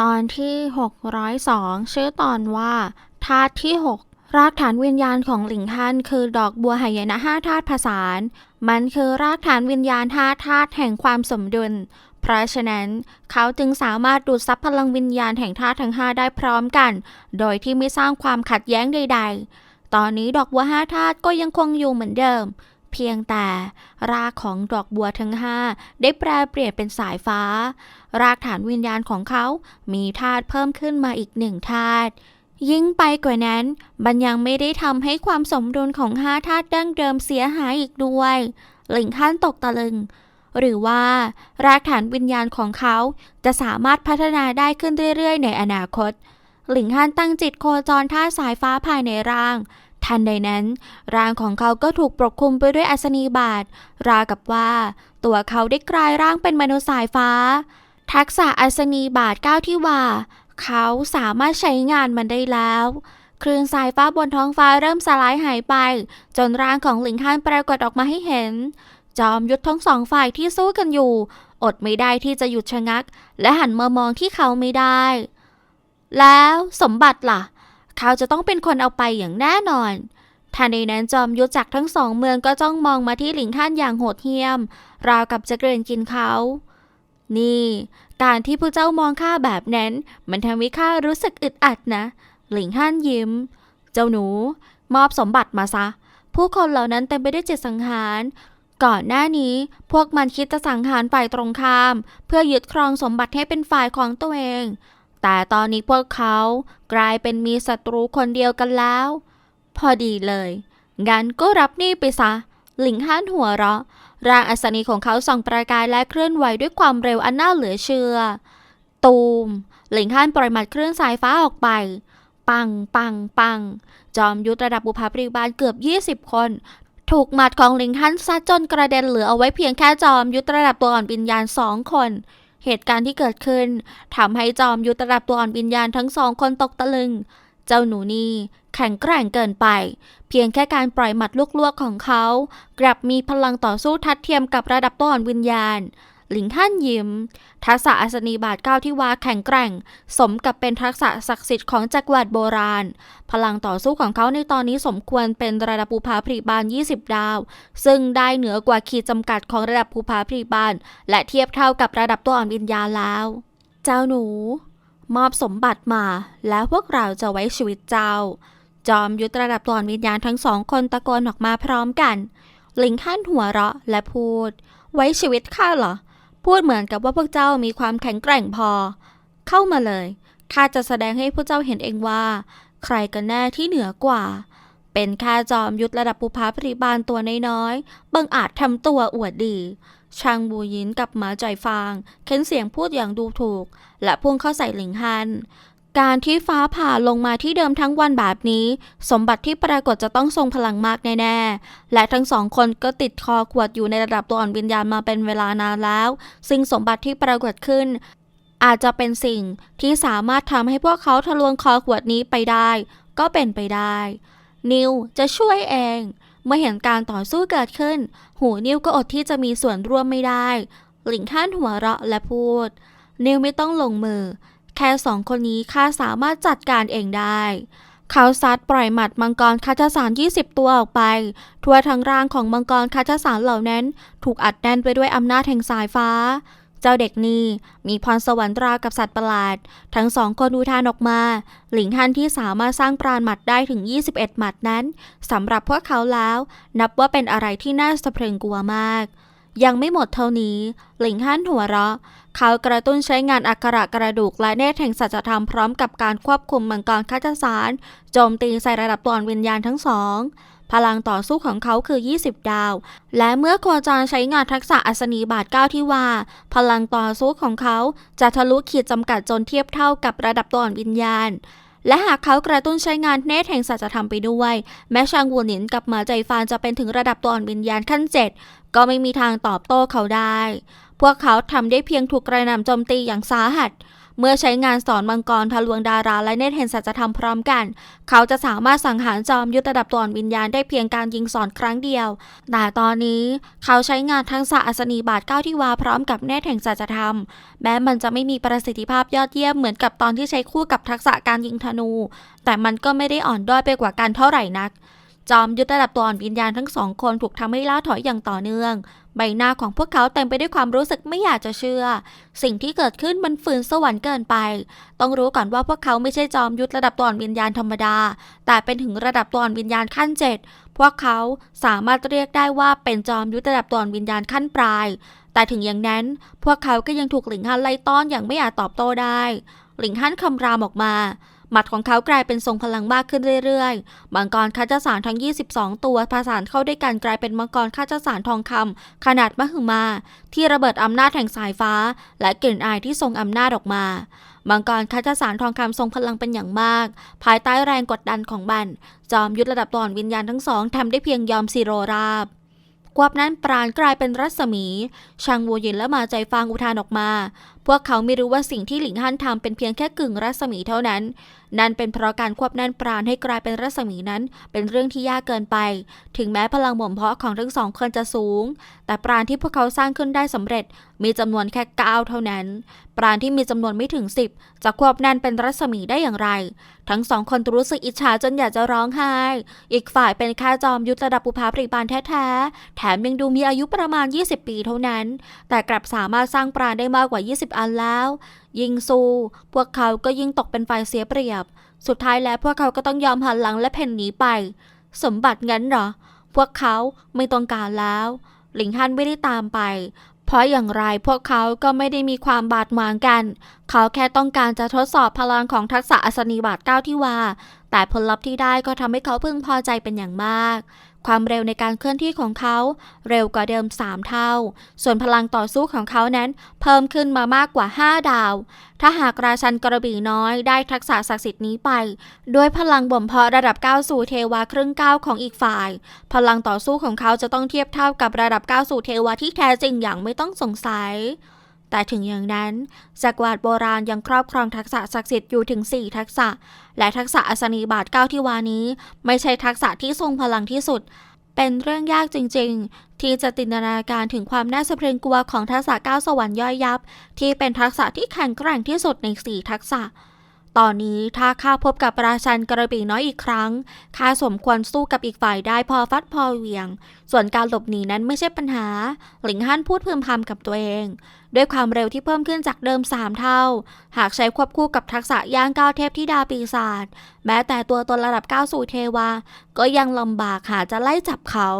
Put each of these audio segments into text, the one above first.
ตอนที่ 602 ชื่อตอนว่าธาตุที่ 6 รากฐานวิญญาณของหลิงฮั่นคือดอกบัวหายนะห้าธาตุผสานมันคือรากฐานวิญญาณห้าธาตุแห่งความสมดุล เพราะฉะนั้นเขาจึงสามารถดูดซับพลังวิญญาณแห่งธาตุทั้งห้าได้พร้อมกัน โดยที่ไม่สร้างความขัดแย้งใด ๆ ตอนนี้ดอกบัวห้าธาตุก็ยังคงอยู่เหมือนเดิม เพียงแต่รากของดอกบัวทั้งห้าได้แปลเปลี่ยนเป็นสายฟ้า รากฐานวิญญาณของเขา มีธาตุเพิ่มขึ้นมาอีกหนึ่งธาตุยิ่งไปกว่านั้น มันยังไม่ได้ทำให้ความสมดุลของห้าธาตุดั้งเดิมเสียหายอีกด้วย หลิงขั้นตกตะลึง หรือว่ารากฐานวิญญาณของเขาจะสามารถพัฒนาได้ขึ้นเรื่อยๆ ในอนาคต หลิงฮันตั้งจิตโคจรธาตุสายฟ้าภายในร่าง ทันใดนั้น ร่างของเขาก็ถูกปกคลุมไปด้วยอัศนีบาตราวกับว่า ตัวเขาได้กลายร่างเป็นมนุษย์สายฟ้า ทักษะอัศนีบาทก้าวที่ว่า เขาสามารถใช้งานมันได้แล้วคลื่นสายฟ้าบนท้องฟ้าเริ่มสลายหายไป จนร่างของหลิงฮันปรากฏออกมาให้เห็น จอมยุทธทั้งสองฝ่ายที่สู้กันอยู่ อดไม่ได้ที่จะหยุดชะงัก และหันมามองที่เขาไม่ได้ แล้วสมบัติล่ะ เขาจะต้องเป็นคนเอาไปอย่างแน่นอนทันใดนั้นจอมยุทธจากทั้งสองเมืองก็จ้องมองมาที่หลิงฮันอย่างโหดเหี้ยม ราวกับจะเกรงกินเขา นี่ การที่ผู้เจ้ามองข้าแบบนั้น มันทำให้ข้ารู้สึกอึดอัดนะ หลิงฮั่นยิ้ม เจ้าหนู มอบสมบัติมาซะ ผู้คนเหล่านั้นเต็มไปด้วยจิตสังหาร ก่อนหน้านี้พวกมันคิดจะสังหารฝ่ายตรงข้าม เพื่อยึดครองสมบัติให้เป็นฝ่ายของตัวเอง แต่ตอนนี้พวกเขากลายเป็นมีศัตรูคนเดียวกันแล้ว พอดีเลย งั้นก็รับนี่ไปซะ หลิงฮั่นหัวเราะ ร่างอัศนีของเขาส่องประกายและเคลื่อนไหวด้วยความเร็วอันน่าเหลือเชื่อ ตูม หลิงฮั่นปล่อยหมัดเคลื่อนสายฟ้าออกไป ปัง ปัง ปัง จอมยุทธระดับบุพปริบาลเกือบ 20 คน ถูกหมัดของหลิงฮั่นซัดจนกระเด็นเหลือเอาไว้เพียงแค่จอมยุทธระดับตัวอ่อนวิญญาณสองคน เหตุการณ์ที่เกิดขึ้นทำให้จอมยุทธระดับตัวอ่อนวิญญาณทั้งสองคนตกตะลึง เจ้าหนูนี่แข็งแกร่งเกินไป เพียงแค่การปล่อยหมัดลวกๆของเขา กลับมีพลังต่อสู้ทัดเทียมกับระดับตัวอ่อนวิญญาณ หลิงท่านยิ้ม ทักษะอัศนีบาทเก้าที่ว่าแข็งแกร่ง สมกับเป็นทักษะศักดิ์สิทธิ์ของจักรวรรดิโบราณ พลังต่อสู้ของเขาในตอนนี้สมควรเป็นระดับภูผาผริบาล 20 ดาว ซึ่งได้เหนือกว่าขีดจำกัดของระดับภูผาผริบาล และเทียบเท่ากับระดับตัวอ่อนวิญญาแล้ว เจ้าหนู มอบสมบัติมา แล้วพวกเราจะไว้ชีวิตเจ้า จอมยุทธระดับตัวอ่อนวิญญาณทั้งสองคนตะโกนออกมาพร้อมกัน หลิงขั้นหัวเราะและพูด ไว้ชีวิตข้าเหรอ พูดเหมือนกับว่าพวกเจ้ามีความแข็งแกร่งพอ เข้ามาเลย ข้าจะแสดงให้พวกเจ้าเห็นเองว่า ใครกันแน่ที่เหนือกว่า เป็นแค่จอมยุทธระดับปุพาปริบาลตัวน้อยๆบังอาจทำตัวอวดดีชางบูยินกับหมาจ่อยฟาง เค้นเสียงพูดอย่างดูถูก และพุ่งเข้าใส่หลิงฮัน การที่ฟ้าผ่าลงมาที่เดิมทั้งวันแบบนี้ สมบัติที่ปรากฏจะต้องทรงพลังมากแน่ๆ และทั้งสองคนก็ติดคอขวดอยู่ในระดับตัวอ่อนวิญญาณมาเป็นเวลานานแล้ว ซึ่งสมบัติที่ปรากฏขึ้น อาจจะเป็นสิ่งที่สามารถทำให้พวกเขาทะลวงคอขวดนี้ไปได้ ก็เป็นไปได้ นิวจะช่วยเอง เมื่อเห็นการต่อสู้เกิดขึ้น หูนิวก็อดที่จะมีส่วนร่วมไม่ได้ หลิงขั้นหัวเราะและพูด นิวไม่ต้องลงมือ ค่สองคนนี้ข้าสามารถจัดการเองได้ เขาซัดปล่อยหมัดมังกรคาชสาร 20 ตัวออกไป ทั่วทั้งร่างของมังกรคาชสารเหล่านั้น ถูกอัดแน่นไปด้วยอำนาจแห่งสายฟ้า เจ้าเด็กนี่มีพรสวรรค์ราวกับสัตว์ประหลาด ทั้งสองคนอุทานออกมา หลิงฮันที่สามารถสร้างปราณหมัดได้ถึง 21 หมัดนั้นสำหรับพวกเขาแล้ว นับว่าเป็นอะไรที่น่าสะเพรึงกลัวมากยังไม่หมดเท่านี้ หลิงฮั่นหัวเราะ เขากระตุ้นใช้งานอักขระกระดูกและเนตรแห่งสัจธรรมพร้อมกับการควบคุมมังกรคัจสารโจมตีใส่ระดับตัวอ่อนวิญญาณทั้งสอง พลังต่อสู้ของเขาคือ 20 ดาว และเมื่อโคจรใช้งานทักษะอัศนีบาทเก้าที่ว่า พลังต่อสู้ของเขาจะทะลุขีดจำกัดจนเทียบเท่ากับระดับตัวอ่อนวิญญาณและหากเขากระตุ้นใช้งานเนตแห่งสัจธรรมไปด้วย แม้ชางวูหนินกับหมาใจฟานจะเป็นถึงระดับตัวอ่อนวิญญาณขั้นเจ็ดก็ไม่มีทางตอบโต้เขาได้ พวกเขาทำได้เพียงถูกกระหน่ำโจมตีอย่างสาหัส เมื่อใช้งานสอนมังกรทะลวงดาราและเนตเห็นสัจธรรมพร้อมกัน เขาจะสามารถสังหารจอมยุทธระดับตัวอ่อนวิญญาณได้เพียงการยิงสอนครั้งเดียว แต่ตอนนี้เขาใช้งานทักษะอัศนีบาทเก้าที่วาพร้อมกับเนตแห่งสัจธรรม แม้มันจะไม่มีประสิทธิภาพยอดเยี่ยมเหมือนกับตอนที่ใช้คู่กับทักษะการยิงธนู แต่มันก็ไม่ได้อ่อนด้อยไปกว่ากันเท่าไหร่นักจอมยุทธระดับตัวอ่อนวิญญาณทั้งสองคนถูกทำให้ล่าถอยอย่างต่อเนื่อง ใบหน้าของพวกเขาเต็มไปด้วยความรู้สึกไม่อยากจะเชื่อ สิ่งที่เกิดขึ้นมันฝืนสวรรค์เกินไป ต้องรู้ก่อนว่าพวกเขาไม่ใช่จอมยุทธระดับตัวอ่อนวิญญาณธรรมดา แต่เป็นถึงระดับตัวอ่อนวิญญาณขั้นเจ็ดพวกเขาสามารถเรียกได้ว่าเป็นจอมยุทธระดับตัวอ่อนวิญญาณขั้นปลาย แต่ถึงอย่างนั้น พวกเขาก็ยังถูกหลิงฮันไล่ต้อนอย่างไม่อาจตอบโต้ได้ หลิงฮันคำรามออกมา หมัดของเขากลายเป็นทรงพลังมากขึ้นเรื่อยๆ มังกรคัจสารทั้ง 22 ตัวผสานเข้าด้วยกันกลายเป็นมังกรคัจสารทองคำขนาดมหึมา ที่ระเบิดอำนาจแห่งสายฟ้า และกลิ่นอายที่ทรงอำนาจออกมามังกรคัจสารทองคำทรงพลังเป็นอย่างมาก ภายใต้แรงกดดันของมัน จอมยุทธระดับตอนวิญญาณทั้งสองทำได้เพียงยอมซีโรราบกวบนั้นปราณกลายเป็นรัศมีชางวัวยินและมาใจฟางอุทานออกมา วกเขาไม่รู้ว่าสิ่งที่หลิงฮั่นทำเป็นเพียงแค่กึ่งรัศมีเท่านั้น นั่นเป็นเพราะการควบแน่นปราณให้กลายเป็นรัศมีนั้น เป็นเรื่องที่ยากเกินไป ถึงแม้พลังบ่มเพาะของทั้งสองคนจะสูง แต่ปราณที่พวกเขาสร้างขึ้นได้สำเร็จ มีจำนวนแค่9เท่านั้น ปราณที่มีจำนวนไม่ถึง 10 จะควบแน่นเป็นรัศมีได้อย่างไร ทั้งสองคนรู้สึกอิจฉาจนอยากจะร้องไห้ อีกฝ่ายเป็นแค่จอมยุทธระดับปุภาปริบาลแท้ๆ แถมยังดูมีอายุประมาณ 20 ปีเท่านั้น แต่กลับสามารถสร้างปราณได้มากกว่า 20อันแล้ว ยิงสู้พวกเขาก็ยิ่งตกเป็นฝ่ายเสียเปรียบ สุดท้ายแล้วพวกเขาก็ต้องยอมหันหลังและเพ่นหนีไป สมบัติงั้นเหรอ พวกเขาไม่ต้องการแล้ว หลิงฮันไม่ได้ตามไป เพราะอย่างไรพวกเขาก็ไม่ได้มีความบาดหมางกัน เขาแค่ต้องการจะทดสอบพลังของทักษะอัศนีบาทเก้าที่ว่า แต่ผลลัพธ์ที่ได้ก็ทำให้เขาพึงพอใจเป็นอย่างมาก ความเร็วในการเคลื่อนที่ของเขาเร็วกว่าเดิม 3 เท่า ส่วนพลังต่อสู้ของเขานั้น เพิ่มขึ้นมามากกว่า 5 ดาว ถ้าหากราชันกระบี่น้อยได้ทักษะศักดิ์สิทธิ์นี้ไป ด้วยพลังบ่มเพาะระดับ 9 สู่เทวาครึ่งก้าของอีกฝ่าย พลังต่อสู้ของเขาจะต้องเทียบเท่ากับระดับ 9 สู่เทวาที่แท้จริงอย่างไม่ต้องสงสัย แต่ถึงอย่างนั้นจักรวรรดิโบราณยังครอบครองทักษะศักดิ์สิทธิ์อยู่ถึง 4 ทักษะ และทักษะอัศนีบาทเก้าที่วานี้ ไม่ใช่ทักษะที่ทรงพลังที่สุด เป็นเรื่องยากจริง ๆ ที่จะจินตนาการถึงความน่าสะเพริงกลัวของทักษะก้าวสวรรค์ย่อยยับ ที่เป็นทักษะที่แข็งแกร่งที่สุดใน 4 ทักษะ ตอนนี้ถ้าข้าพบกับราชันกระบี่น้อยอีกครั้งข้าสมควรสู้กับอีกฝ่ายได้พอฟัดพอเหวียง ส่วนการหลบหนีนั้นไม่ใช่ปัญหา หลิงฮั่นพูดพึมพำกับตัวเอง ด้วยความเร็วที่เพิ่มขึ้นจากเดิม 3 เท่า หากใช้ควบคู่กับทักษะย่างก้าวเทพที่ดาปีศาจแม้แต่ตัวตนระดับ9สู่เทวา ก็ยังลำบากหาจะไล่จับเขา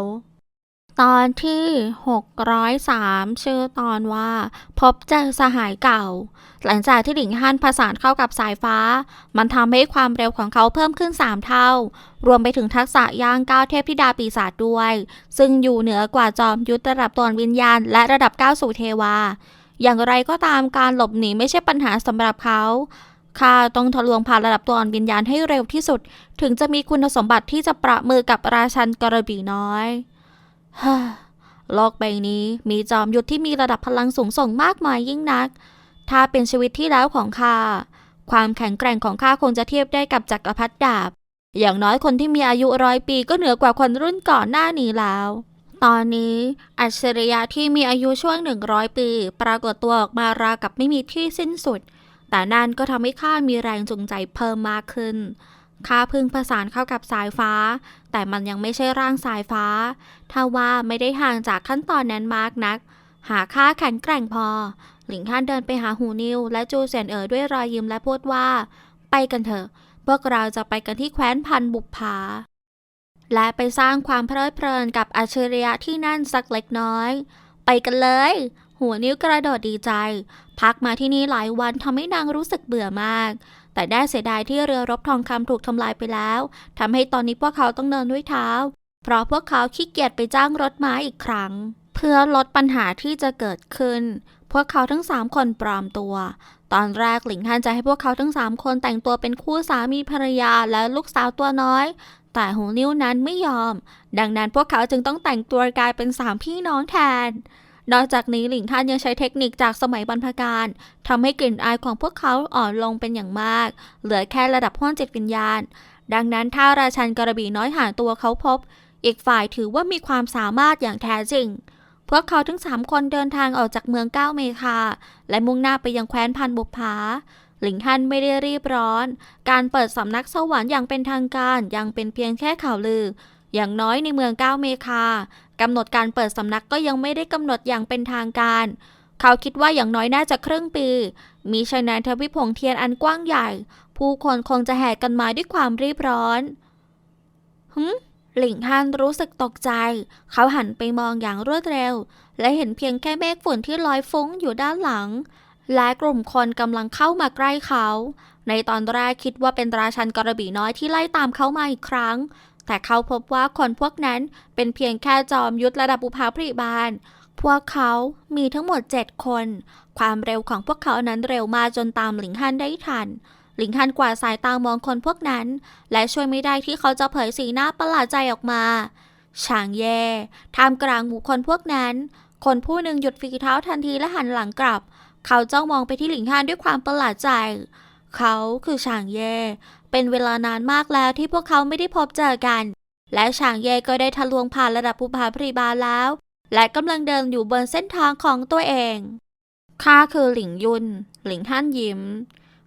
ตอนที่ 603 ชื่อตอนว่า พบเจอสหายเก่า หลังจากที่หลิงฮั่นผสานเข้ากับสายฟ้า มันทำให้ความเร็วของเขาเพิ่มขึ้น 3 เท่า รวมไปถึงทักษะย่างก้าวเทพธิดาปีศาจด้วย ซึ่งอยู่เหนือกว่าจอมยุทธระดับตนวิญญาณ และระดับ9สู่เทวา อย่างไรก็ตามการหลบหนีไม่ใช่ปัญหาสำหรับเขาข้าต้องทะลวงผ่านระดับตัวอ่อนวิญญาณให้เร็วที่สุด ถึงจะมีคุณสมบัติที่จะประมือกับราชันกระบี่น้อย ฮ่าโลกใบนี้มีจอมยุทธที่มีระดับพลังสูงส่งมากมายยิ่งนัก ถ้าเป็นชีวิตที่แล้วของข้า ความแข็งแกร่งของข้าคงจะเทียบได้กับจักรพรรดิดาบ อย่างน้อยคนที่มีอายุร้อยปีก็เหนือกว่าคนรุ่นก่อนหน้านี้แล้ว ตอนนี้อัจฉริยะที่มีอายุช่วงหนึ่งร้อยปี ปรากฏตัวออกมาราวกับไม่มีที่สิ้นสุด แต่นั่นก็ทำให้ข้ามีแรงจูงใจเพิ่มมากขึ้น ข้าพึ่งผสานเข้ากับสายฟ้า แต่มันยังไม่ใช่ร่างสายฟ้าถ้าว่าไม่ได้ห่างจากขั้นตอนนั้นมากนัก หาค่าแข็งแกร่งพอ หลิงฮั่นเดินไปหาหูนิว และจูเซียนเอ๋อด้วยรอยยิ้มและพูดว่า ไปกันเถอะ พวกเราจะไปกันที่แคว้นพันบุปผา และไปสร้างความเพลิดเพลินกับอัจฉริยะที่นั่นสักเล็กน้อย ไปกันเลย หัวนิ้วกระโดดดีใจ พักมาที่นี่หลายวันทำให้นางรู้สึกเบื่อมาก แต่ได้เสียดายที่เรือรบทองคำถูกทำลายไปแล้ว ทำให้ตอนนี้พวกเขาต้องเดินด้วยเท้า เพราะพวกเขาขี้เกียจไปจ้างรถม้าอีกครั้ง เพื่อลดปัญหาที่จะเกิดขึ้น พวกเขาทั้งสามคนปลอมตัว ตอนแรกหลิงฮันจะให้พวกเขาทั้งสามคนแต่งตัวเป็นคู่สามีภรรยาและลูกสาวตัวน้อย แต่หูนิ้วนั้นไม่ยอม ดังนั้นพวกเขาจึงต้องแต่งตัวกลายเป็นสามพี่น้องแทน นอกจากนี้หลิงท่านยังใช้เทคนิคจากสมัยบรรพกาลทำให้กลิ่นอายของพวกเขาอ่อนลงเป็นอย่างมาก เหลือแค่ระดับห้วนจิตวิญญาณ ดังนั้นถ้าราชันกระบี่น้อยหางตัวเขาพบ อีกฝ่ายถือว่ามีความสามารถอย่างแท้จริง พวกเขาทั้งสามคนเดินทางออกจากเมืองก้าวเมคา และมุ่งหน้าไปยังแคว้นพันบุปผาหลิงฮันไม่ได้รีบร้อน การเปิดสำนักสวรรค์อย่างเป็นทางการยังเป็นเพียงแค่ข่าวลือ อย่างน้อยในเมืองก้าวเมคากำหนดการเปิดสำนักก็ยังไม่ได้กำหนดอย่างเป็นทางการ เขาคิดว่าอย่างน้อยน่าจะครึ่งปี มีชายแดนทวิพงเทียนอันกว้างใหญ่ ผู้คนคงจะแห่กันมาด้วยความรีบร้อนหึมหลิงฮันรู้สึกตกใจ เขาหันไปมองอย่างรวดเร็ว และเห็นเพียงแค่เมฆฝุ่นที่ลอยฟุ้งอยู่ด้านหลัง และกลุ่มคนกำลังเข้ามาใกล้เขา ในตอนแรกคิดว่าเป็นราชันกระบี่น้อยที่ไล่ตามเขามาอีกครั้ง แต่เขาพบว่าคนพวกนั้นเป็นเพียงแค่จอมยุทธระดับอุปาพริบาล พวกเขามีทั้งหมด 7 คน ความเร็วของพวกเขานั้นเร็วมากจนตามหลิงฮันได้ทันหลิงฮันกวาดสายตามองคนพวกนั้น และช่วยไม่ได้ที่เขาจะเผยสีหน้าประหลาดใจออกมาฉางแย่ท่ามกลางหมู่คนพวกนั้น คนผู้หนึ่งหยุดฝีเท้าทันทีและหันหลังกลับ เขาจ้องมองไปที่หลิงฮันด้วยความประหลาดใจ เขาคือฉางเย่ เป็นเวลานานมากแล้วที่พวกเขาไม่ได้พบเจอกัน และฉางเย่ก็ได้ทะลวงผ่านระดับภูผาพริบาลแล้ว และกำลังเดินอยู่บนเส้นทางของตัวเองข้าคือหลิงยุน หลิงฮั่นยิ้ม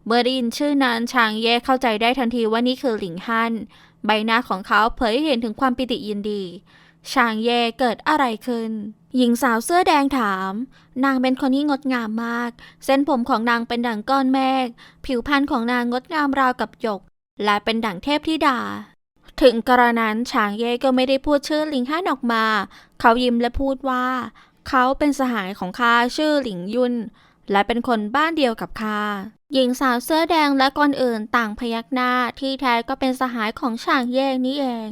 เมื่อได้ยินชื่อนั้นชางเย่เข้าใจได้ทันทีว่านี่คือหลิงฮั่น ใบหน้าของเขาเผยให้เห็นถึงความปิติยินดี ชางเย่เกิดอะไรขึ้น หญิงสาวเสื้อแดงถาม นางเป็นคนที่งดงามมาก เส้นผมของนางเป็นดั่งก้อนเมฆ ผิวพรรณของนางงดงามราวกับหยก และเป็นดั่งเทพธิดา ถึงกระนั้นฉางเย่ก็ไม่ได้พูดชื่อหลิงฮั่นออกมา เขายิ้มและพูดว่า เขาเป็นสหายของข้าชื่อหลิงยุนและเป็นคนบ้านเดียวกับข้าหญิงสาวเสื้อแดงและคนอื่นต่างพยักหน้าที่แท้ก็เป็นสหายของฉางเย่นี่เอง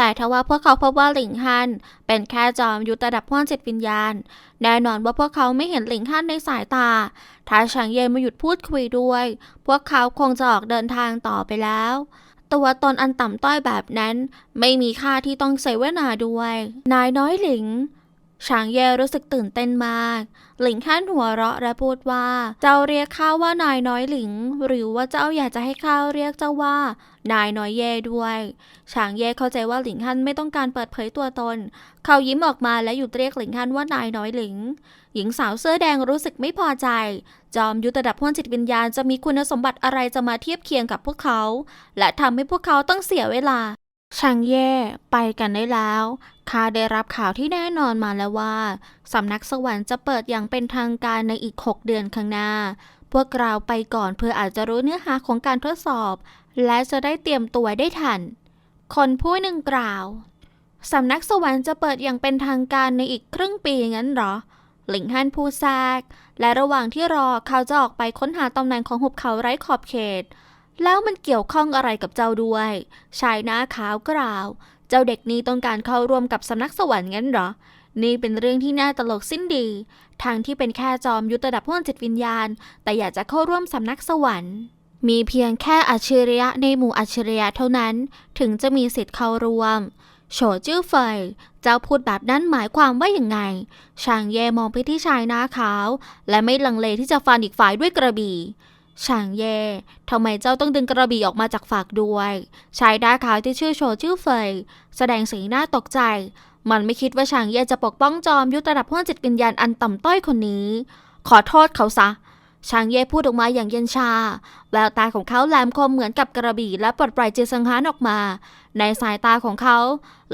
แต่ทว่าพวกเขาพบว่าหลิงฮันเป็นแค่จอมยุทธระดับพ่อนจิตวิญญาณ แน่นอนว่าพวกเขาไม่เห็นหลิงฮันในสายตา ถ้าฉางเย่มาหยุดพูดคุยด้วย พวกเขาคงจะออกเดินทางต่อไปแล้ว ตัวตนอันต่ำต้อยแบบนั้น ไม่มีค่าที่ต้องเสวนาด้วย นายน้อยหลิง ฉางเย่รู้สึกตื่นเต้นมาก หลิงขั้นหัวเราะและพูดว่า เจ้าเรียกข้าว่านายน้อยหลิง หรือว่าเจ้าอยากจะให้ข้าเรียกเจ้าว่า นายน้อยเย่ด้วยฉางเย่เข้าใจว่าหลิงฮั่นไม่ต้องการเปิดเผยตัวตน เขายิ้มออกมาและหยุดเรียกหลิงฮั่นว่านายน้อยหลิง หญิงสาวเสื้อแดงรู้สึกไม่พอใจ จอมยุทธระดับพ้นจิตวิญญาณจะมีคุณสมบัติอะไรจะมาเทียบเคียงกับพวกเขา และทำให้พวกเขาต้องเสียเวลา ช่างเย่ไปกันได้แล้วข้าได้รับข่าวที่แน่นอนมาแล้วว่า สำนักสวรรค์จะเปิดอย่างเป็นทางการในอีก 6 เดือนข้างหน้า พวกเราไปก่อนเพื่ออาจจะรู้เนื้อหาของการทดสอบ และจะได้เตรียมตัวได้ทัน คนผู้หนึ่งกล่าว สำนักสวรรค์จะเปิดอย่างเป็นทางการในอีกครึ่งปีงั้นหรอ หลิงฮั่นพูดแทรกและระหว่างที่รอเขาจะออกไปค้นหาตำแหน่งของหุบเขาไร้ขอบเขต แล้วมันเกี่ยวข้องอะไรกับเจ้าด้วย ชายหน้าขาวกล่าว เจ้าเด็กนี้ต้องการเข้าร่วมกับสำนักสวรรค์งั้นเหรอ นี่เป็นเรื่องที่น่าตลกสิ้นดี ทางที่เป็นแค่จอมยุทธระดับพ้นจิตวิญญาณ แต่อยากจะเข้าร่วมสำนักสวรรค์ มีเพียงแค่อัจฉริยะในหมู่อัจฉริยะเท่านั้น ถึงจะมีสิทธิ์เข้าร่วมโฉจื้อเฟย เจ้าพูดแบบนั้นหมายความว่าอย่างไง ช่างเย่มองไปที่ชายหน้าขาว และไม่ลังเลที่จะฟันอีกฝ่ายด้วยกระบี่ ช่างเย่ ทำไมเจ้าต้องดึงกระบี่ออกมาจากฝากด้วย ชายหน้าขาวที่ชื่อโฉจื้อเฟย แสดงสีหน้าตกใจ มันไม่คิดว่าช่างเย่จะปกป้องจอมยุทธระดับพ้นจิตวิญญาณอันต่ำต้อยคนนี้ ขอโทษเขาซะ ช่างเย่พูดออกมาอย่างเย็นชา แววตาของเขาแหลมคมเหมือนกับกระบี่และปลดปล่อยเจสังหารออกมา ในสายตาของเขา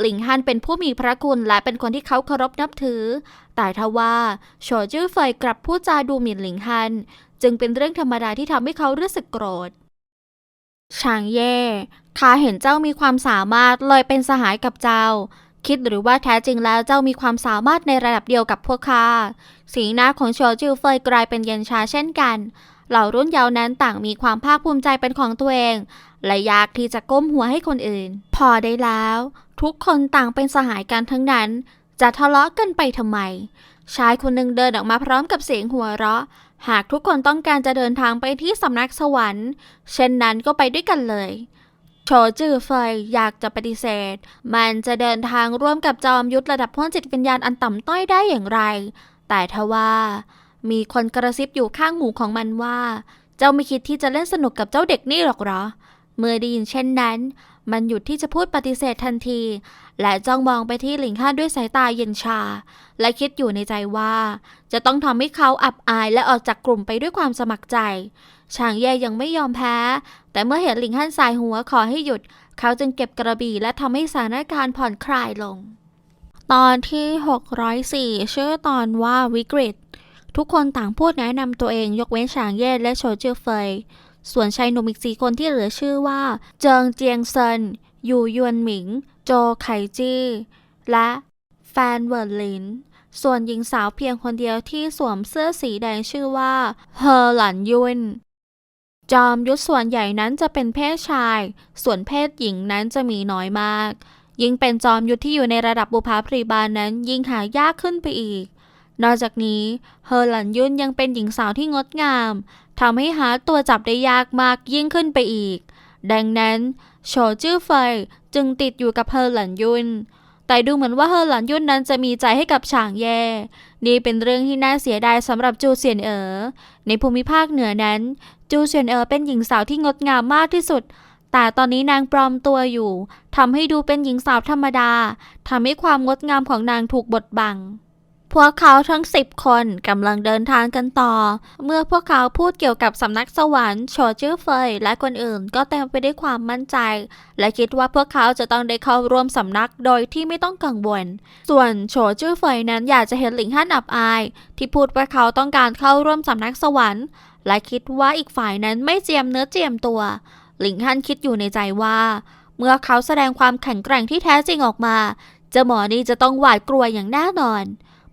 หลิงฮันเป็นผู้มีพระคุณและเป็นคนที่เขาเคารพนับถือ แต่ทว่าโฉจื้อเฟยกลับพูดจาดูหมิ่นหลิงฮัน จึงเป็นเรื่องธรรมดาที่ทำให้เขารู้สึกโกรธชางเย่ข้าเห็นเจ้ามีความสามารถเลยเป็นสหายกับเจ้า คิดหรือว่าแท้จริงแล้วเจ้ามีความสามารถในระดับเดียวกับพวกข้าสีหน้าของโฉจื้อเฟยกลายเป็นเย็นชาเช่นกัน เหล่ารุ่นเยาว์นั้นต่างมีความภาคภูมิใจเป็นของตัวเอง และอยากที่จะก้มหัวให้คนอื่น พอได้แล้ว ทุกคนต่างเป็นสหายกันทั้งนั้น จะทะเลาะกันไปทำไม ชายคนหนึ่งเดินออกมาพร้อมกับเสียงหัวเราะ หากทุกคนต้องการจะเดินทางไปที่สำนักสวรรค์ เช่นนั้นก็ไปด้วยกันเลยโฉจื้อเฟยอยากจะปฏิเสธ มันจะเดินทางร่วมกับจอมยุทธระดับพ้นจิตวิญญาณอันต่ำต้อยได้อย่างไร แต่ทว่า มีคนกระซิบอยู่ข้างหูของมันว่า เจ้าไม่คิดที่จะเล่นสนุกกับเจ้าเด็กนี่หรอกเหรอ เมื่อได้ยินเช่นนั้น มันหยุดที่จะพูดปฏิเสธทันที และจ้องมองไปที่หลิงฮั่นด้วยสายตาเย็นชา และคิดอยู่ในใจว่า จะต้องทำให้เขาอับอายและออกจากกลุ่มไปด้วยความสมัครใจฉางแย่ยังไม่ยอมแพ้ แต่เมื่อเห็นหลิงฮั่นสายหัวขอให้หยุด เขาจึงเก็บกระบี่และทำให้สถานการณ์ผ่อนคลายลง ตอนที่ 604 ชื่อตอนว่าวิกฤต ทุกคนต่างพูดแนะนำตัวเองยกเว้นฉางเย่และโชเจือเฟย ส่วนชายหนุ่มอีกสี่คนที่เหลือชื่อว่า เจิงเจียงเซินยูยวนหมิง โจไคจี้ และแฟนเวิร์ลิน ส่วนหญิงสาวเพียงคนเดียวที่สวมเสื้อสีแดงชื่อว่าเฮอหลันยุนจอมยุทธส่วนใหญ่นั้นจะเป็นเพศชาย ส่วนเพศหญิงนั้นจะมีน้อยมาก ยิ่งเป็นจอมยุทธที่อยู่ในระดับบุพภรีบาลนั้นยิ่งหายากขึ้นไปอีก นอกจากนี้เฮอหลันยุนยังเป็นหญิงสาวที่งดงาม ทำให้หาตัวจับได้ยากมากยิ่งขึ้นไปอีก ดังนั้นโฉจื้อเฟยจึงติดอยู่กับเฮอหลันยุน แต่ดูเหมือนว่าเฮอหลันยุนนั้นจะมีใจให้กับฉางแย่ นี่เป็นเรื่องที่น่าเสียดายสำหรับจูเซียนเอ๋อ ในภูมิภาคเหนือนั้น จูเซียนเอ๋อเป็นหญิงสาวที่งดงามมากที่สุด แต่ตอนนี้นางปลอมตัวอยู่ทำให้ดูเป็นหญิงสาวธรรมดาทำให้ความงดงามของนางถูกบดบัง พวกเขาทั้งสิบคนกำลังเดินทางกันต่อ เมื่อพวกเขาพูดเกี่ยวกับสำนักสวรรค์โชจื้อเฟยและคนอื่นก็เต็มไปด้วยความมั่นใจ และคิดว่าพวกเขาจะต้องได้เข้าร่วมสำนักโดยที่ไม่ต้องกังวล ส่วนโฉจื้อเฟยนั้นอยากจะเห็นหลิงฮั่นอับอาย ที่พูดว่าเขาต้องการเข้าร่วมสำนักสวรรค์ และคิดว่าอีกฝ่ายนั้นไม่เจียมเนื้อเจียมตัว หลิงฮั่นคิดอยู่ในใจว่า เมื่อเขาแสดงความแข็งแกร่งที่แท้จริงออกมาเจ้าหมอนี่จะต้องหวาดกลัวอย่างแน่นอน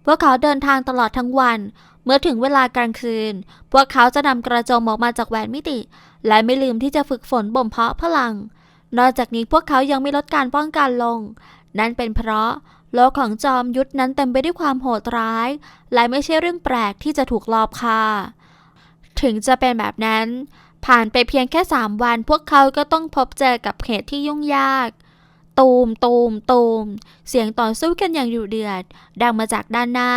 พวกเขาเดินทางตลอดทั้งวัน เมื่อถึงเวลากลางคืน พวกเขาจะนำกระจมออกมาจากแหวนมิติ และไม่ลืมที่จะฝึกฝนบ่มเพาะพลัง นอกจากนี้พวกเขายังไม่ลดการป้องกันลง นั่นเป็นเพราะโลกของจอมยุทธนั้นเต็มไปด้วยความโหดร้าย และไม่ใช่เรื่องแปลกที่จะถูกลอบฆ่า ถึงจะเป็นแบบนั้น ผ่านไปเพียงแค่ 3 วัน พวกเขาก็ต้องพบเจอกับเหตุที่ยุ่งยาก ตูมตูมตูมเสียงต่อสู้กันอย่างดุเดือด ดังมาจากด้านหน้า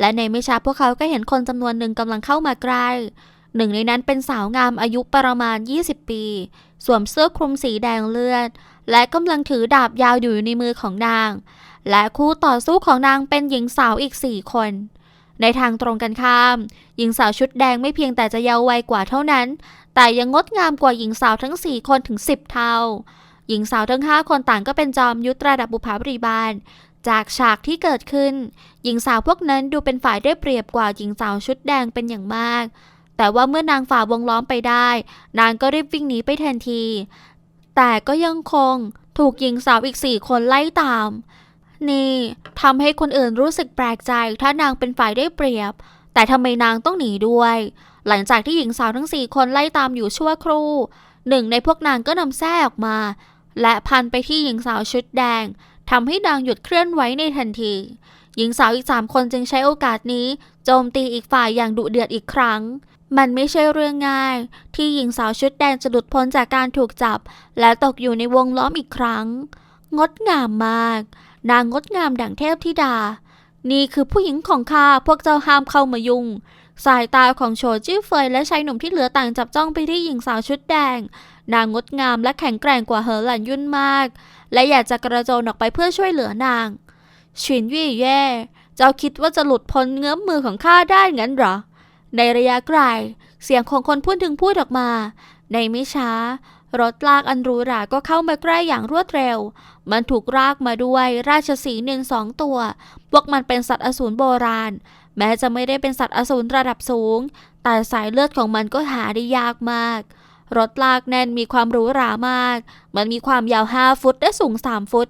และในไม่ช้าพวกเขาก็เห็นคนจำนวนหนึ่งกำลังเข้ามาใกล้หนึ่งในนั้นเป็นสาวงามอายุประมาณ 20 ปี สวมเสื้อคลุมสีแดงเลือด และกำลังถือดาบยาวอยู่ในมือของนาง และคู่ต่อสู้ของนางเป็นหญิงสาวอีกสี่คน ในทางตรงกันข้าม หญิงสาวชุดแดงไม่เพียงแต่จะเยาว์วัยกว่าเท่านั้น แต่ยังงดงามกว่าหญิงสาวทั้งสี่คนถึง10เท่า หญิงสาวทั้ง 5 คนต่างก็เป็นจอมยุทธระดับบุพภรีบาล จากฉากที่เกิดขึ้น หญิงสาวพวกนั้นดูเป็นฝ่ายได้เปรียบกว่าหญิงสาวชุดแดงเป็นอย่างมาก แต่ว่าเมื่อนางฝ่าวงล้อมไปได้ นางก็รีบวิ่งหนีไปทันที แต่ก็ยังคงถูกหญิงสาวอีกสี่คนไล่ตาม นี่ทำให้คนอื่นรู้สึกแปลกใจถ้านางเป็นฝ่ายได้เปรียบ แต่ทำไมนางต้องหนีด้วย หลังจากที่หญิงสาวทั้งสี่คนไล่ตามอยู่ชั่วครู่หนึ่งในพวกนางก็นำแส้ออกมา และพันไปที่หญิงสาวชุดแดงทำให้นางหยุดเคลื่อนไหวในทันที หญิงสาวอีกสามคนจึงใช้โอกาสนี้โจมตีอีกฝ่ายอย่างดุเดือดอีกครั้ง มันไม่ใช่เรื่องง่าย ที่หญิงสาวชุดแดงจะหลุดพ้นจากการถูกจับ และตกอยู่ในวงล้อมอีกครั้ง งดงามมาก นางงดงามดั่งเทพธิดา นี่คือผู้หญิงของข้าพวกเจ้าห้ามเข้ามายุ่ง สายตาของโฉจิ้วเฟยและชายหนุ่มที่เหลือต่างจับจ้องไปที่หญิงสาวชุดแดง นางงดงามและแข็งแกร่งกว่าเหอหลันยุ่นมาก และอยากจะกระโจนออกไปเพื่อช่วยเหลือนางฉินวี่เย่เจ้าคิดว่าจะหลุดพ้นเงื้อมมือของข้าได้งั้นหรอ ในระยะไกล เสียงของคนพูดถึงพูดออกมา ในไม่ช้า รถลากอันหรูหราก็เข้ามาใกล้อย่างรวดเร็ว มันถูกรากมาด้วยราชสีหนึ่งสองตัว พวกมันเป็นสัตว์อสูรโบราณ แม้จะไม่ได้เป็นสัตว์อสูรระดับสูง แต่สายเลือดของมันก็หาได้ยากมาก รถลากแน่นมีความหรูหรามาก มันมีความยาว 5 ฟุตและสูง 3 ฟุต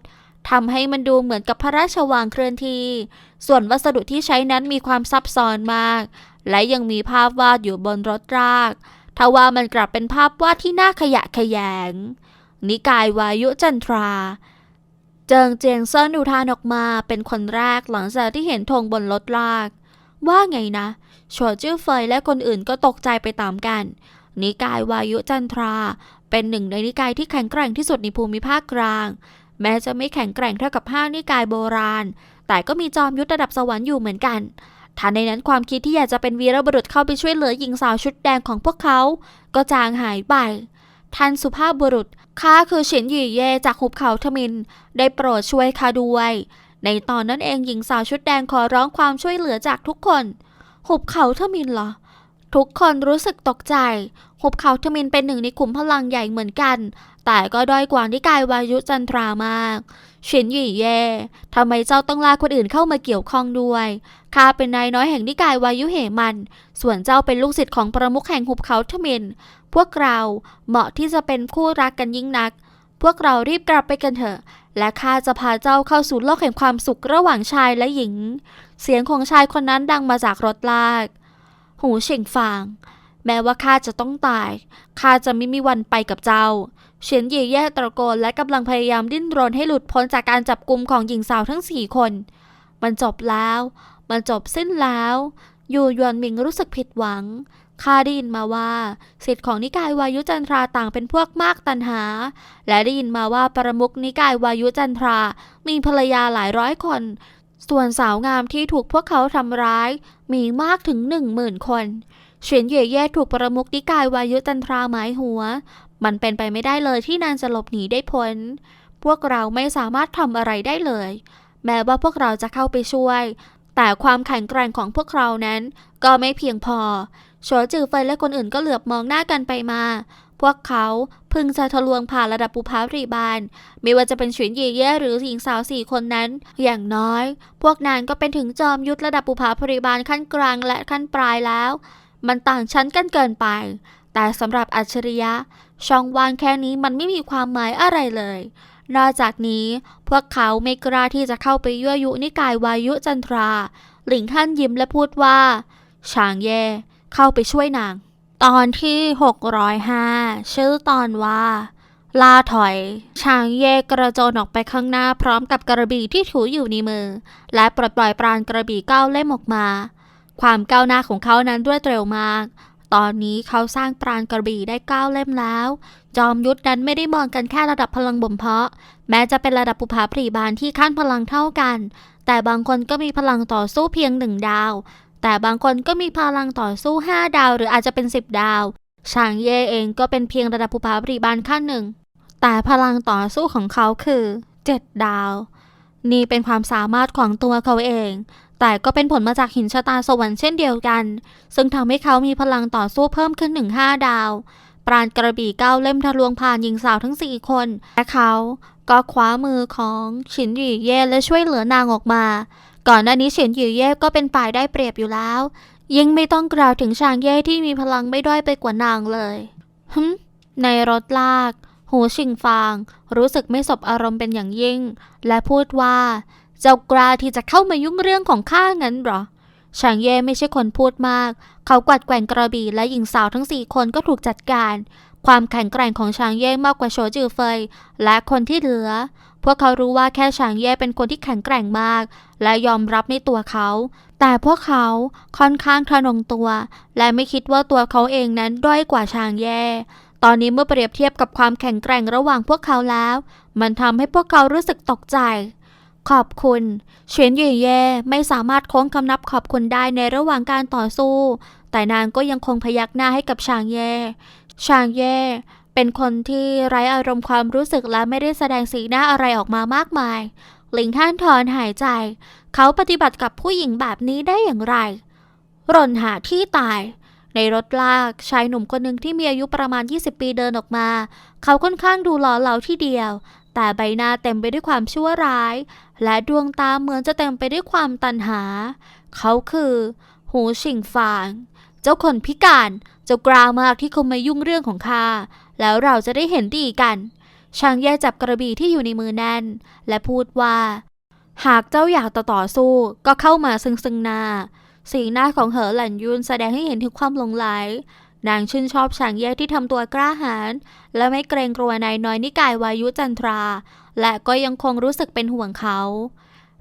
ทำให้มันดูเหมือนกับพระราชวังเคลื่อนที่ ส่วนวัสดุที่ใช้นั้นมีความซับซ้อนมาก และยังมีภาพวาดอยู่บนรถรากทว่ามันกลับเป็นภาพวาดที่น่าขยะแขยง นิกายวายุจันทรา เจิงเจียงเซินอุทานออกมาเป็นคนแรกหลังจากที่เห็นธงบนรถลาก ว่าไงนะชัวจื้อเฟยและคนอื่นก็ตกใจไปตามกัน นิกายวายุจันทรา เป็นหนึ่งในนิกายที่แข็งแกร่งที่สุดในภูมิภาคกลาง แม้จะไม่แข็งแกร่งเท่ากับห้างนิกายโบราณ แต่ก็มีจอมยุทธระดับสวรรค์อยู่เหมือนกันทันในนั้นความคิดที่อยากจะเป็นวีรบุรุษเข้าไปช่วยเหลือหญิงสาวชุดแดงของพวกเขา ก็จางหายไป ท่านสุภาพบุรุษข้าคือเฉินหยี่เย่จากหุบเขาทมิน ได้โปรดช่วยข้าด้วย ในตอนนั้นเองหญิงสาวชุดแดงขอร้องความช่วยเหลือจากทุกคน หุบเขาเทมินเหรอ ทุกคนรู้สึกตกใจ หุบเขาเทมินเป็นหนึ่งในขุมพลังใหญ่เหมือนกัน แต่ก็ด้อยกว่านิกายวายุจันทรามากเฉินหยี่เย่ทำไมเจ้าต้องลากคนอื่นเข้ามาเกี่ยวข้องด้วย ข้าเป็นนายน้อยแห่งนิกายวายุเหมัน ส่วนเจ้าเป็นลูกศิษย์ของประมุขแห่งหุบเขาเทมิน พวกเราเหมาะที่จะเป็นคู่รักกันยิ่งนัก พวกเรารีบกลับไปกันเถอะ และข้าจะพาเจ้าเข้าสู่โลกแห่งความสุขระหว่างชายและหญิง เสียงของชายคนนั้นดังมาจากรถลาก หูเฉิงฟาง แม้ว่าข้าจะต้องตาย ข้าจะไม่มีวันไปกับเจ้า เฉียนหยี่แย่ตะโกนและกำลังพยายามดิ้นรนให้หลุดพ้นจากการจับกลุ่มของหญิงสาวทั้งสี่คน มันจบแล้ว มันจบสิ้นแล้วอยู่ยวนหมิงรู้สึกผิดหวัง ข้าได้ยินมาว่าสิทธิ์ของนิกายวายุจันทราต่างเป็นพวกมากตันหา และได้ยินมาว่าประมุขนิกายวายุจันทรา มีภรรยาหลายร้อยคน ส่วนสาวงามที่ถูกพวกเขาทำร้าย มีมากถึงหนึ่งหมื่นคนเฉียนเย่เย่ถูกประมุขนิกายวายุจันทราหมายหัว มันเป็นไปไม่ได้เลยที่นางจะหลบหนีได้พ้น พวกเราไม่สามารถทำอะไรได้เลย แม้ว่าพวกเราจะเข้าไปช่วย แต่ความแข็งแกร่งของพวกเรานั้น ก็ไม่เพียงพอ โฉจือเฟยและคนอื่นก็เหลือบมองหน้ากันไปมา พวกเขาพึงจะทะลวงผ่านระดับปุพารีบาลไม่ว่าจะเป็นฉุนเย่เย่หรือหญิงสาวสี่คนนั้น อย่างน้อย พวกนางก็เป็นถึงจอมยุทธระดับปุพารีบาลขั้นกลางและขั้นปลายแล้ว มันต่างชั้นกันเกินไป แต่สำหรับอัจฉริยะ ช่องว่างแค่นี้มันไม่มีความหมายอะไรเลยนอกจากนี้พวกเขาไม่กล้าที่จะเข้าไปยั่วยุนิกายวายุจันทรา หลิงฮั่นยิ้มและพูดว่าช่างเย่ เข้าไปช่วยนาง ตอนที่ 605 ชื่อตอนว่า ลาถอย ช้างเยกระโจนออกไปข้างหน้าพร้อมกับกระบี่ที่ถืออยู่ในมือ และปลดปล่อยปราณกระบี่ก้าเล่มออกมา ความก้าวหน้าของเขานั้นรวดเร็วมากตอนนี้เขาสร้างปราณกระบี่ได้เก้าเล่มแล้ว จอมยุทธนั้นไม่ได้มองกันแค่ระดับพลังบ่มเพาะ แม้จะเป็นระดับปุภาปรีบาลที่ขั้นพลังเท่ากัน แต่บางคนก็มีพลังต่อสู้เพียงหนึ่งดาว แต่บางคนก็มีพลังต่อสู้ 5 ดาวหรืออาจจะเป็น 10 ดาวชางเย่เองก็เป็นเพียงระดับภูผาปรีบาลขั้นหนึ่ง แต่พลังต่อสู้ของเขาคือ 7 ดาว นี่เป็นความสามารถของตัวเขาเอง แต่ก็เป็นผลมาจากหินชะตาสวรรค์เช่นเดียวกัน ซึ่งทำให้เขามีพลังต่อสู้เพิ่มขึ้นถึง5ดาว ปราณกระบี่เก้าเล่มทะลวงผ่านหญิงสาวทั้ง 4 คน และเขาก็คว้ามือของฉินหยี่เย่และช่วยเหลือนางออกมา ก่อนหน้านี้เฉินหยี่เย่ก็เป็นฝ่ายได้เปรียบอยู่แล้ว ยิ่งไม่ต้องกล่าวถึงชางเย่ที่มีพลังไม่ด้อยไปกว่านางเลยฮึในรถลาก หูชิงฟาง รู้สึกไม่สบอารมณ์เป็นอย่างยิ่ง และพูดว่า เจ้ากล้าที่จะเข้ามายุ่งเรื่องของข้างั้นเหรอชางเย่ไม่ใช่คนพูดมาก เขากวัดแกว่งกระบี่และหญิงสาวทั้งสี่คนก็ถูกจัดการ ความแข็งแกร่งของชางเย่มากกว่าโฉจือเฟย และคนที่เหลือ พวกเขารู้ว่าแค่ชางเย่เป็นคนที่แข็งแกร่งมาก และยอมรับในตัวเขา แต่พวกเขาค่อนข้างทะนงตัว และไม่คิดว่าตัวเขาเองนั้นด้อยกว่าชางเย่ตอนนี้เมื่อเปรียบเทียบกับความแข็งแกร่งระหว่างพวกเขาแล้ว มันทำให้พวกเขารู้สึกตกใจ ขอบคุณเฉียนหยี่เย่ไม่สามารถโค้งคำนับขอบคุณได้ในระหว่างการต่อสู้ แต่นางก็ยังคงพยักหน้าให้กับชางเย่ ชางเย่เป็นคนที่ไร้อารมณ์ความรู้สึกและไม่ได้แสดงสีหน้าอะไรออกมามากมาย หลิงท่านถอนหายใจ เขาปฏิบัติกับผู้หญิงแบบนี้ได้อย่างไรรนหาที่ตาย ในรถลากชายหนุ่มคนหนึ่งที่มีอายุประมาณ 20 ปีเดินออกมา เขาค่อนข้างดูหล่อเหลาที่เดียว แต่ใบหน้าเต็มไปด้วยความชั่วร้าย และดวงตาเหมือนจะเต็มไปด้วยความตันหา เขาคือ หูชิงฟาง เจ้าคนพิการเจ้ากล้ามากที่เขามายุ่งเรื่องของข้าแล้วเราจะได้เห็นดีกันช้างแย่จับกระบี่ที่อยู่ในมือแน่น และพูดว่า หากเจ้าอยากต่อต่อสู้ก็เข้ามาซึ่งซึ่งหน้า สีหน้าของเหอหลันยุนแสดงให้เห็นถึงความหลงไหลนางชื่นชอบฉางแย่ที่ทำตัวกล้าหาญและไม่เกรงกลัวนายน้อยนิกายวายุจันทรา และก็ยังคงรู้สึกเป็นห่วงเขา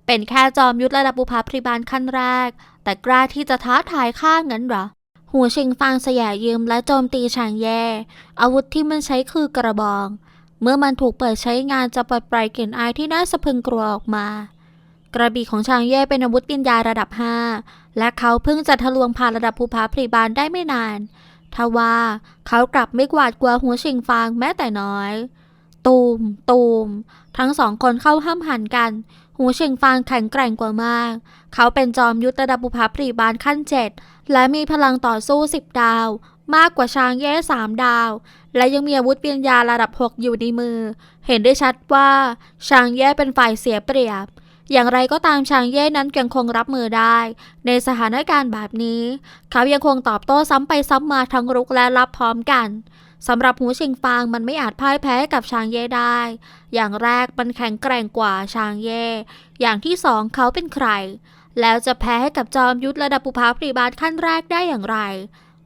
เป็นแค่จอมยุทธระดับบุพภริบาลขั้นแรก แต่กล้าที่จะท้าทายข้างั้นหรอ หัวชิงฟางสยายยืมและโจมตีฉางแย่ อาวุธที่มันใช้คือกระบอง เมื่อมันถูกเปิดใช้งานจะปลดปล่อยกลิ่นอายที่น่าสะพึงกลัวออกมา กระบี่ของชางเย่เป็นอาวุธวิญญาระดับ 5 และเขาเพิ่งจะทะลวงผ่านระดับภูผาพรีบานได้ไม่นานทว่าเขากลับไม่กวาดกลัวหัวชิงฟางแม้แต่น้อย ตูม ตูม ทั้งสองคนเข้าห้ามหันกัน หูเชิงฟางแข็งแกร่งกว่ามาก เขาเป็นจอมยุทธระดับบุพปรีบานขั้นเจ็ดและมีพลังต่อสู้สิบดาว มากกว่าช้างแย่สามดาว และยังมีอาวุธปัญญาระดับหกอยู่ในมือ เห็นได้ชัดว่าช้างแย่เป็นฝ่ายเสียเปรียบอย่างไรก็ตามช้างแย่นั้นยังคงรับมือได้ ในสถานการณ์แบบนี้ เขายังคงตอบโต้ซ้ำไปซ้ำมาทั้งรุกและรับพร้อมกัน สำหรับหูชิงฟางมันไม่อาจพ่ายแพ้กับช้างเย่ได้ อย่างแรกมันแข็งแกร่งกว่าช้างเย่ อย่างที่สองเขาเป็นใคร แล้วจะแพ้ให้กับจอมยุทธระดับปุภาปรีบาลขั้นแรกได้อย่างไร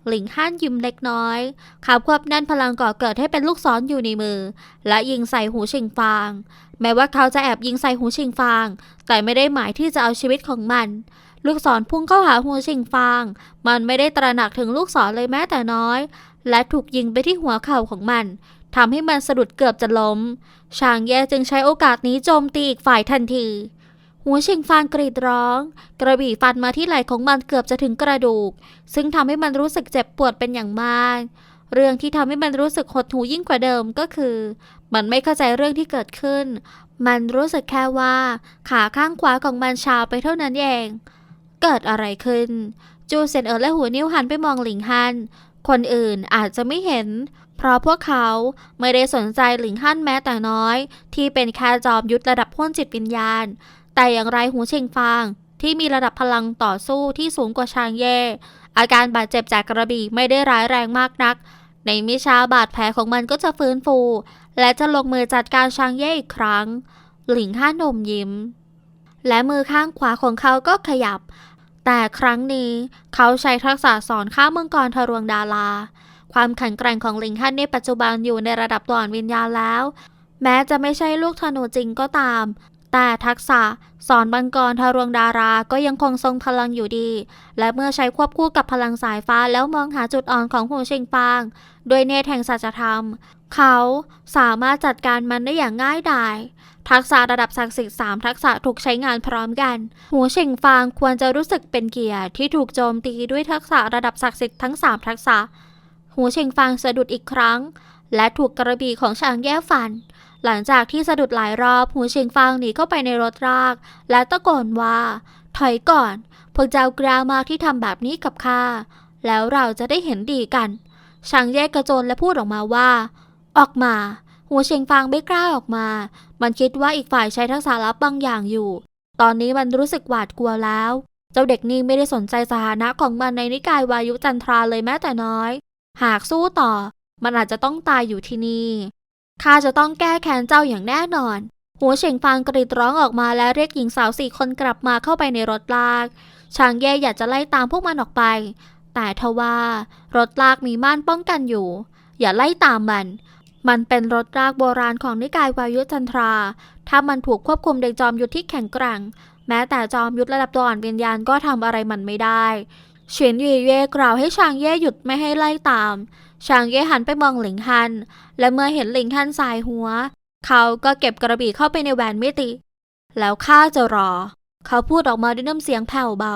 หลิงฮั่นยิ้มเล็กน้อยเขาควบแน่นพลังก่อเกิดให้เป็นลูกศรออยู่ในมือ และยิงใส่หูชิงฟาง แม้ว่าเขาจะแอบยิงใส่หูชิงฟาง แต่ไม่ได้หมายที่จะเอาชีวิตของมันลูกศรพุ่งเข้าหาหูชิงฟาง มันไม่ได้ตระหนักถึงลูกศรเลยแม้แต่น้อย และถูกยิงไปที่หัวเข่าของมันทำให้มันสะดุดเกือบจะล้ม ชางแย่จึงใช้โอกาสนี้โจมตีอีกฝ่ายทันที หัวเชิงฟางกรีดร้อง กระบี่ฟันมาที่ไหล่ของมันเกือบจะถึงกระดูก ซึ่งทำให้มันรู้สึกเจ็บปวดเป็นอย่างมาก เรื่องที่ทำให้มันรู้สึกหดหูยิ่งกว่าเดิมก็คือ มันไม่เข้าใจเรื่องที่เกิดขึ้น มันรู้สึกแค่ว่า ขาข้างขวาของมันชาไปเท่านั้นเอง เกิดอะไรขึ้น จูเซนเอ๋อและหัวนิ้วหันไปมองหลิงฮัน คนอื่นอาจจะไม่เห็น เพราะพวกเขาไม่ได้สนใจหลิงฮั่นแม้แต่น้อย ที่เป็นแค่จอมยุทธระดับพ้นจิตวิญญาณ แต่อย่างไรหูเชิงฟาง ที่มีระดับพลังต่อสู้ที่สูงกว่าชางเย่ อาการบาดเจ็บจากกระบี่ไม่ได้ร้ายแรงมากนัก ในมิช้าบาดแผลของมันก็จะฟื้นฟู และจะลงมือจัดการชางเย่อีกครั้ง หลิงฮั่นนมยิ้ม และมือข้างขวาของเขาก็ขยับ แต่ครั้งนี้เขาใช้ทักษะสอนข้ามมังกรทะรวงดารา ความแข็งแกร่งของลิงฮันในปัจจุบันอยู่ในระดับตัวอ่อนวิญญาณแล้ว แม้จะไม่ใช่ลูกธนูจริงก็ตาม แต่ทักษะสอนมังกรทะรวงดาราก็ยังคงทรงพลังอยู่ดี และเมื่อใช้ควบคู่กับพลังสายฟ้าแล้วมองหาจุดอ่อนของหูเชิงฟางด้วยเนตแห่งสัจธรรม เขาสามารถจัดการมันได้อย่างง่ายดาย ทักษะระดับศักดิ์สิทธิ์สามทักษะถูกใช้งานพร้อมกัน หัวเชิงฟางควรจะรู้สึกเป็นเกียรติที่ถูกโจมตีด้วยทักษะระดับศักดิ์สิทธิ์ทั้งสามทักษะ หัวเชิงฟางสะดุดอีกครั้ง และถูกกระบี่ของช้างแย่ฟัน หลังจากที่สะดุดหลายรอบหัวเชิงฟางหนีเข้าไปในรถราก และตะโกนว่า ถอยก่อน พวกเจ้ากล้ามากที่ทำแบบนี้กับข้าแล้วเราจะได้เห็นดีกันช้างแย่กระโจนและพูดออกมาว่า ออกมา หัวเชิงฟางไม่กล้าออกมา มันคิดว่าอีกฝ่ายใช้ทักษะลับบางอย่างอยู่ ตอนนี้มันรู้สึกหวาดกลัวแล้ว เจ้าเด็กนี่ไม่ได้สนใจสถานะของมันในนิกายวายุจันทราเลยแม้แต่น้อย หากสู้ต่อ มันอาจจะต้องตายอยู่ที่นี่ข้าจะต้องแก้แค้นเจ้าอย่างแน่นอน หัวเฉ่งฟางกรีดร้องออกมาและเรียกหญิงสาวสี่คนกลับมาเข้าไปในรถลาก ช้างแย่อยากจะไล่ตามพวกมันออกไป แต่ทว่ารถลากมีม่านป้องกันอยู่ อย่าไล่ตามมัน มันเป็นรถรากโบราณของนิกายวายุจันทรา ถ้ามันถูกควบคุมโดยจอมยุทธที่แข็งแกร่ง แม้แต่จอมยุทธระดับตัวอ่อนวิญญาณก็ทำอะไรมันไม่ได้เฉียนเย่เย่กล่าวให้ชางเย่หยุดไม่ให้ไล่ตาม ชางเย่หันไปมองหลิงฮัน และเมื่อเห็นหลิงฮันสายหัว เขาก็เก็บกระบี่เข้าไปในแหวนมิติ แล้วข้าจะรอ เขาพูดออกมาด้วยน้ำเสียงแผ่วเบา